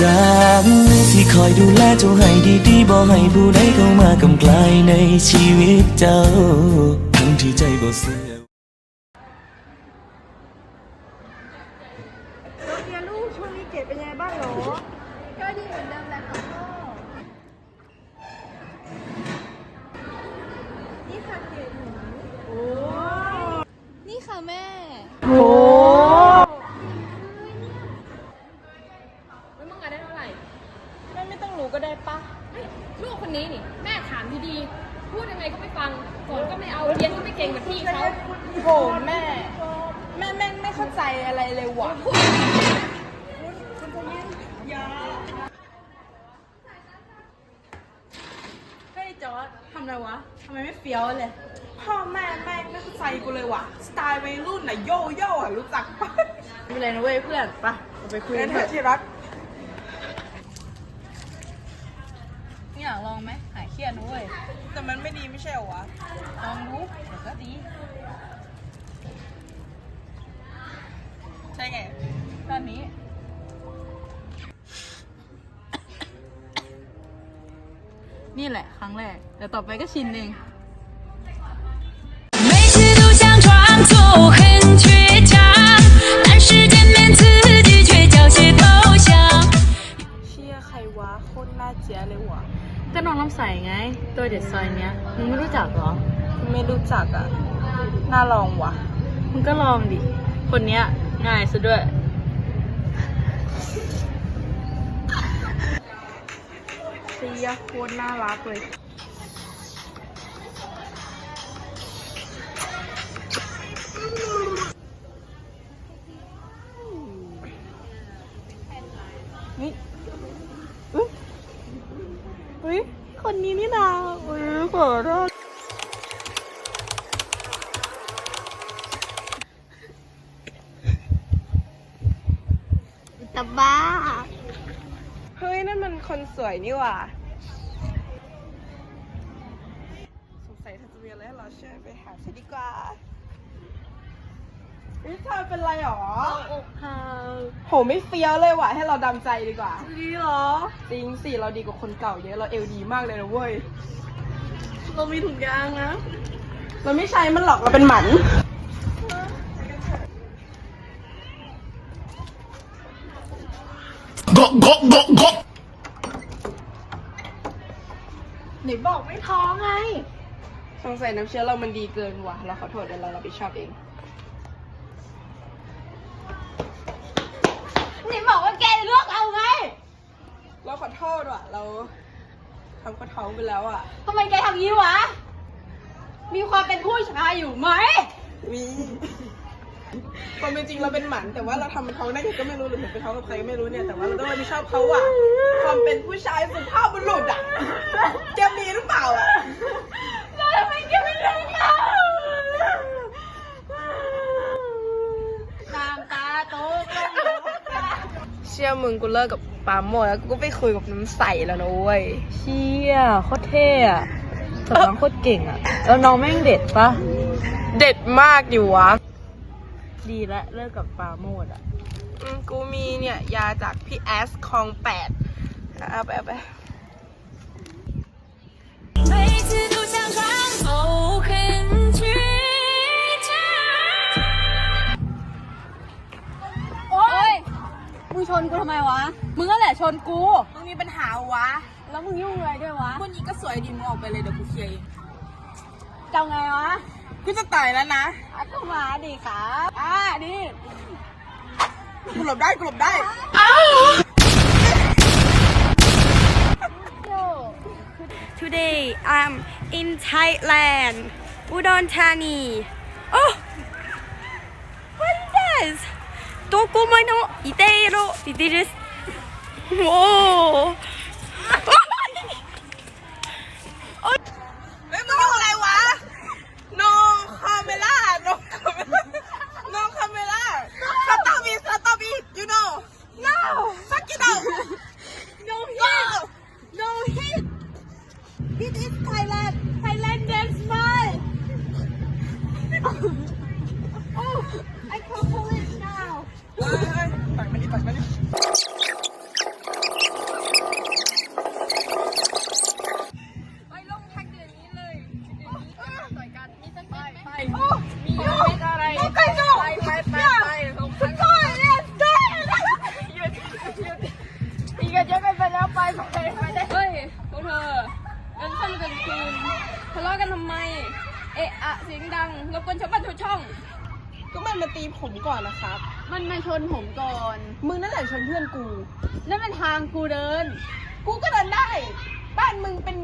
จากสิคอยดูแลเจ้าให้ดีๆบ่ให้ผู้ใดเข้ามากำไกลในชีวิตเจ้า ทั้งที่ใจบ่เสื่อเรียนลูกช่วงนี้เกรดเป็นยังไงบ้างหรอ ก็ดีเหมือนเดิมแหละค่ะ ไม่ต้องรู้ก็ได้ปะเฮ้ยลูกคนนี้นี่ แม่ถามดีๆ พูดยังไงก็ไม่ฟังสอนก็ไม่เอาเรียนก็ไม่เก่งเหมือนพี่เขาโหแม่ แม่แม่ไม่เข้าใจอะไรเลยว่ะเฮ้ยจอร์ดทำอะไรวะทำไมไม่เฟี้ยวเลย พ่อแม่แม่ไม่เข้าใจกูเลยว่ะ สไตล์วัยรุ่นน่ะโย่โย่อะรู้จักปะไม่เป็นไรนะเว้ยเพื่อนไปะเราไปคุยเรีกัยนนเถเถอะอะที่รัก อยากลองไหมหายเครียดนะเว้ย แต่มันไม่ดีไม่ใช่เหรอวะ ลองดูเดี๋ยวก็ดี ใช่ไง ตอนนี้ นี่แหละครั้งแรก แต่ต่อไปก็ชินเอง 每次都想装作很倔强，但是见面自己却缴械投降。 เชี่ยใครวะโคตรน่าเจียเลยว่ะ ก็น้องน้ำใสไง ตัวเด็ดซอยเนี้ยมึงไม่รู้จักเหรอ ไม่รู้จักอะ น่าลองว่ะ มึงก็ลองดิ คนเนี้ยง่ายซะด้วยเชี่ยโคตรน่ารักเลยอุ้ย ตะบ้า เฮ้ย นั่นมันคนสวยนี่หว่า สงสัยเธอจะมีอะไรให้เราช่วยไปหาเธอดีกว่าเฮ้ยเธอเป็นไรหรออกหักโหไม่เฟี้ยวเลยว่ะ ให้เราดำใจดีกว่า ดีเหรอ จริงสิ เราดีกว่าคนเก่าเยอะ เราเอวดีมากเลยนะเว้ย เรามีถุงยางนะ เราไม่ใช้มันหรอก เราเป็นหมัน ไหนบอกไม่ท้องไง สงสัยน้ำเชื้อเรามันดีเกินว่ะ เราขอโทษเดี๋ยวเรารับผิดชอบเอง ไหนบอกว่าแกจะเลือกเอาไง เราขอโทษว่ะ เราทำกระท้องไปแล้วอะ ทำไมแกทำงี้วะ มีความเป็นผู้ชายอยู่ไหม มี ความเป็นจริงเราเป็นหมันแต่ว่าเราทำท้องได้ไงก็ไม่รู้หรือเป็นท้องกับใครก็ไม่รู้เนี่ยแต่ว่าเราต้องรับผิดชอบเขาอะความเป็นผู้ชายสุภาพบุรุษอะแกมีหรือเปล่าอะแล้วทำไมแกไม่เลือกเราน้ำตาโตก็หมดเชื่อมึงกูเลิกกับปาโมดแล้วกูก็ไปคุยกับน้ำใสแล้วนะเว้ยเชี่ยโคตรเท่อะสอนน้องโคตรเก่งอะแล้วน้องแม่งเด็ดปะเด็ดมากอยู่วะ ดีและเลิกกับปราโมดอะ อืมกูมีเนี่ยยาจากพี่แอสคลองแปดเอาไปเอาไป 每次都想装作很倔强。 โอ๊ย มึงชนกูทำไมวะ มึงก็แหละชนกู มึงมีปัญหาวะ แล้วมึงยุ่งอะไรด้วยวะ คนนี้ก็สวยดีมึงออกไปเลยเดี๋ยวกูเคลียร์เอง จะไงวะกูจะต่อยแล้วนะอะก็มาดิครับอะดิกูหลบได้กูหลบได้ Today I'm in Thailand, Udon Thani. Oh, what is this? Dokomo no Iteiro desu. Whoa. This is Thailand. Thailand dance smile. oh, I can't believe now. ปักมานี่ปักมานี่ไปลงแท็กเดี๋ยวนี้เลยเดี๋ยวนี้ต่อยกันมีสักนิดไหมมีไหม นดิะกันทำไม เอะอะเสียงดังรบกวนชาวบ้านชาวช่อง ก็มันมาตีผมก่อนนะครับ มันมาชนผมก่อน มึงนั่นแหละชนเพื่อนกู นั่นเป็นทางกูเดิน กูก็เดินได้ บ้านมึงเป็น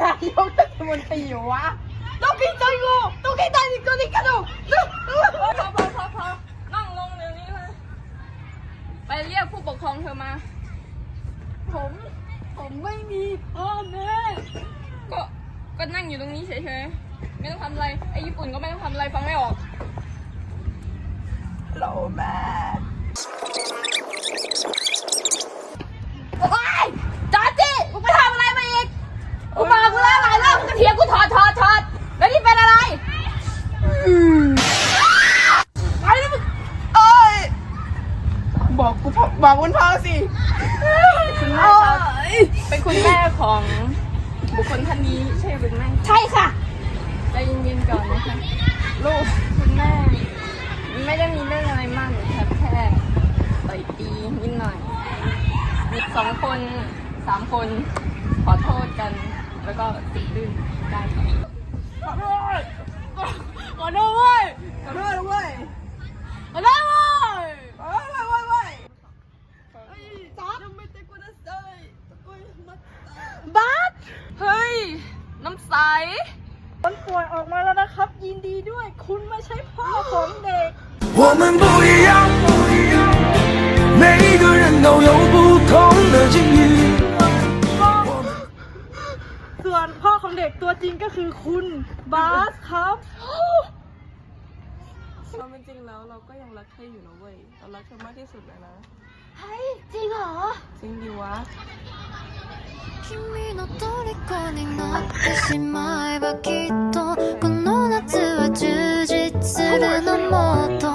นายกรัฐมนตรีเหรอวะต้องกินใจกูต้องกินใจกูนี่กระดูกพอพอพอพอพอนั่งลงเดี๋ยวนี้เลยไปเรียกผู้ปกครองเธอมา ผม ผมไม่มีพ่อแม่ ก็ก็นั่งอยู่ตรงนี้เฉยๆ ไม่ต้องทำอะไร ไอ้ญี่ปุ่นก็ไม่ต้องทำอะไรฟังไม่ออกโลแม่โอ๊ยจอร์จี้มึงไปทำอะไรมาอีกกูบอกกูแล้วหลายรอบมึงก็เถียงกูถอดถอดถอดแล้วนี่เป็นอะไรไปแล้วมึงเอ้ยบอกกูพ่อบอกคุณพ่อสิคุณแม่ครับเป็นคุณแม่ของ บุคคลท่านนี้ใช่หรือไม่ใช่ค่ะใจเย็นๆก่อนนะคะลูกคุณแม่ ไม่ได้มีเรื่องอะไรมากหนูแค่แค่ต่อยตีนิดหน่อยมีสองคนสามคนขอโทษกัน แล้วก็ติดดื้อได้ค่ะ ขอโทษขอโทษเว้ยขอโทษเว้ย ขอโทษเว้ย ขอโทษเว้ยเว้ยเว้ยจ๊อบทำไมเตะกูนะเซยกูมา บัส เฮ้ย น้ำใส มันป่วยออกมาแล้วนะครับ ยินดีด้วย คุณไม่ใช่พ่อของเด็ก 我们不一样，每个人都有不同的境遇。 ส่วนพ่อของเด็กตัวจริงก็คือคุณบาสครับ ความเป็นจริงแล้วเราก็ยังรักเธออยู่นะเว้ย เรารักเธอมากที่สุดเลยนะ เฮ้ย จริงเหรอ จริงดีวะ 君の虜になってしまえばきっとこの夏は充実するのもっと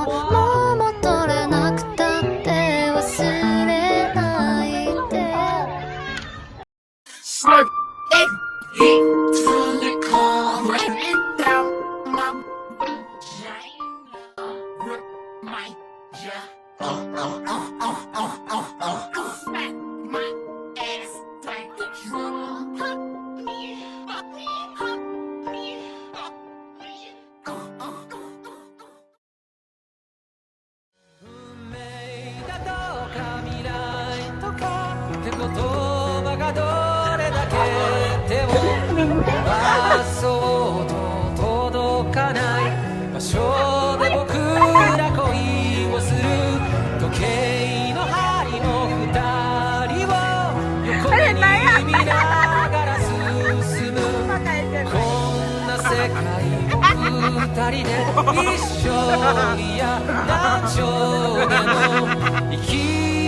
がどれだけ手を伸ばそうと届かない場所で僕ら恋をする時計の針も二人を横に見ながら進むこんな世界を二人で一生いや何丁でも生き